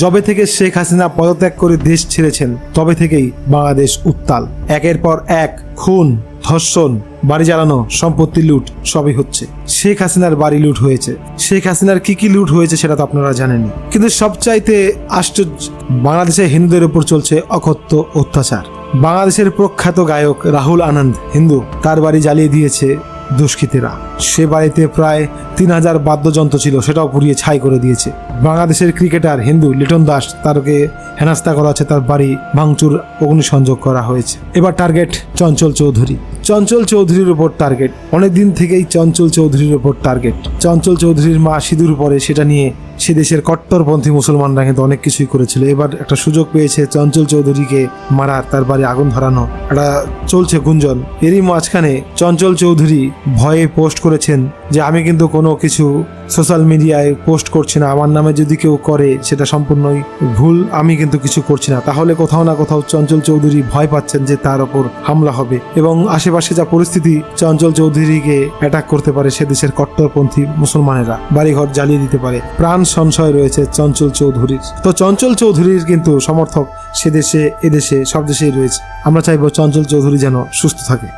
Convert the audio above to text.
যবে থেকে শেখ হাসিনা পদত্যাগ করে দেশ ছেড়েছেন, তবে থেকেই বাংলাদেশ উত্তাল। একের পর এক খুন, ধর্ষণ, বাড়ি জ্বালানো, সম্পত্তি লুট সবই হচ্ছে। শেখ হাসিনার বাড়ি লুট হয়েছে। শেখ হাসিনার কি কি লুট হয়েছে সেটা তো আপনারা জানেনই। কিন্তু সবচাইতে আশ্চর্য, বাংলাদেশে হিন্দুদের উপর চলছে অকথ্য অত্যাচার। বাংলাদেশের প্রখ্যাত গায়ক রাহুল আনন্দ হিন্দু, তার বাড়ি জ্বালিয়ে দিয়েছে দুষ্কৃতীরা। সে বাড়িতে প্রায় তিন হাজার বাদ্যযন্ত্র ছিল, সেটাও পুড়িয়ে ছাই করে দিয়েছে। বাংলাদেশের ক্রিকেটার হিন্দু লিটন দাস তারকে হেনাস্তা করা হচ্ছে, তার বাড়ি ভাঙচুর, অগ্নিসংযোগ করা হয়েছে। এবার টার্গেট চঞ্চল চৌধুরী। চঞ্চল চৌধুরীর উপর টার্গেট অনেক দিন থেকেই চঞ্চল চৌধুরীর উপর টার্গেট চঞ্চল চৌধুরীর মা সিঁদুর পরে সেটা নিয়ে সে দেশের কট্টরপন্থী মুসলমানরা কিন্তু অনেক কিছুই করেছিল। এবার একটা সুযোগ পেয়েছে চঞ্চল চৌধুরীকে মারার, তার বাড়ি আগুন ধরানো। একটা চলছে গুঞ্জন। এরই মাঝখানে চঞ্চল চৌধুরী ভয়ে পোস্ট করেছেন যে, আমি কিন্তু কোনো কিছু সোশ্যাল মিডিয়ায় পোস্ট করছি না। আমার নামে যদি কেউ করে, সেটা সম্পূর্ণই ভুল। আমি কিন্তু কিছু করছি না। তাহলে কোথাও না কোথাও চঞ্চল চৌধুরী ভয় পাচ্ছেন যে, তার ওপর হামলা হবে। এবং আশেপাশে যা পরিস্থিতি, চঞ্চল চৌধুরীকে অ্যাটাক করতে পারে সে দেশের কট্টরপন্থী মুসলমানেরা। বাড়িঘর জ্বালিয়ে দিতে পারে। প্রাণ সংশয় রয়েছে চঞ্চল চৌধুরীর। তো চঞ্চল চৌধুরীর কিন্তু সমর্থক সে দেশে এদেশে সব দেশেই রয়েছে। আমরা চাইব চঞ্চল চৌধুরী যেন সুস্থ থাকে।